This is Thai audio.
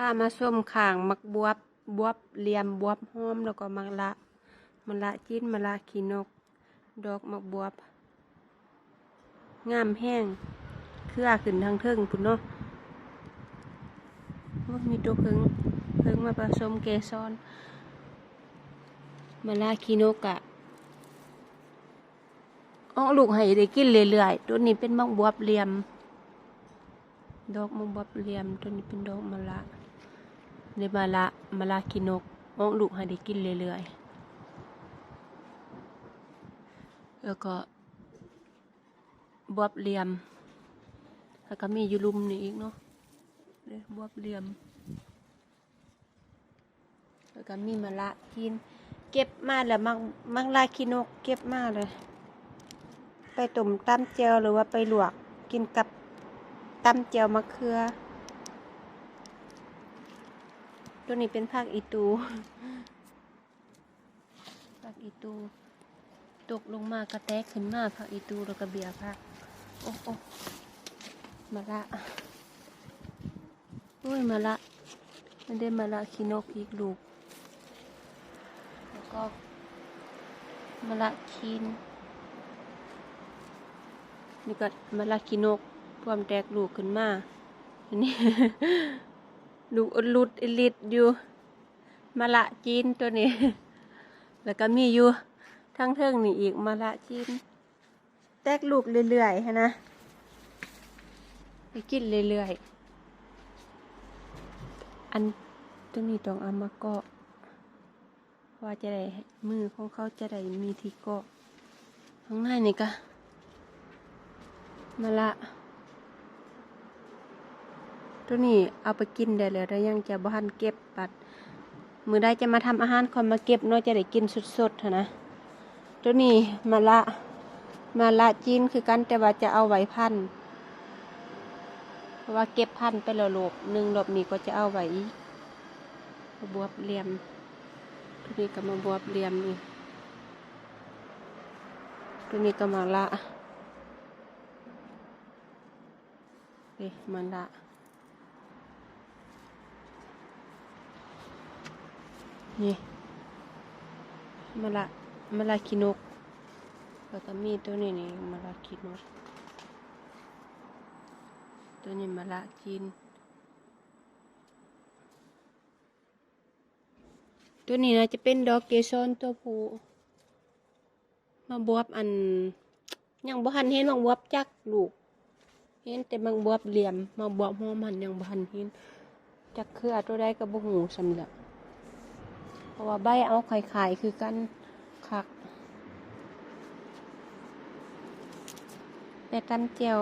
้ามาส้มข่างมักบวบบวบเหลี่ยมบวบหอมแล้วก็มักละมะละจิ้นมะละขีนก ดอกมักบวบ งามแห้งเครือขึ้นทางเทิงพุ่นเนาะโอ้ยมีตัวเพิงเพิงมาผสมเกสรมะละขีนกอะอ้อลูกให้ได้กินเรื่อยๆ ตัวนี้เป็นมักบวบเหลี่ยม ดอกมักบวบเหลี่ยม ตัวนี้เป็นดอกมะละ ในมะละมะละขีนกมอ้อลูกให้ได้กินเรื่อยๆ แล้วก็บวบเหลี่ยม แล้วก็มียูลุมนี่อีกเนาะเด้อบวบเหลี่ยม แล้วก็มีมะละกิน เก็บมาแล้วมังมังลาคินกเก็บมาเลย ไปต้มตำเจียวหรือว่าไปลวกกินกับตำเจียวมะเขือ ตัวนี้เป็นผักอีตูผักอีตูตกลงมากระแตกขึ้นมาผักอีตูแล้วก็เบียร์ผักโอ้โอ้มาละโอ้ยมาละมันได้มาละคินกอีกลูก แล้วก็มาละคินนี่ก็มาละคินกพร้อมแตกลูกขึ้นมาอันนี้ ลูกอุดลุดอิลิดอยู่มาละจีนตัวนี้ แล้วก็มีอยู่ทั้งเทิงนี่อีกมาละจีน แตกลูกเรื่อยๆฮะนะไปกินเรื่อยๆอันตัวนี้ต้องเอามาเกาะเพราะว่าจะได้มือของเขาจะได้มีที่เกาะข้างในนี่ก็มาละ ตัวนี้เอาไปกินได้แล้วยังจะบ้านเก็บปัด มือได้จะมาทำอาหารคนมาเก็บเนาะจะได้กินสดๆหั้นนะตัวนี้มาละมาละจีนคือกันแต่ว่าจะเอาไว้พันเพราะว่าเก็บพันไปแล้วหลบหนึ่งหลบนี้ก็จะเอาไว้บวบเหลี่ยมตัวนี้ก็มาบวบเหลี่ยมนี่ตัวนี้ก็มาละเอ๊ะมันละ นี่มาละมาละคินกแล้วก็มีตัวนี้นี่มะละกินหมดตัวนี้มะละกินตัวนี้นะจะเป็นดอกเกสรตัวผู้ มาบวบอัน ยังบ่ทันเห็นบางบวบจักลูก เห็นแต่บางบวบเหลี่ยม มาบวบหัวมันยังบ่ทันเห็นจักเครือตัวใดก็บ่หูสำหรับ ราะว่าใบเอาไข่ไข่คือกันคักแต่ตำเจียว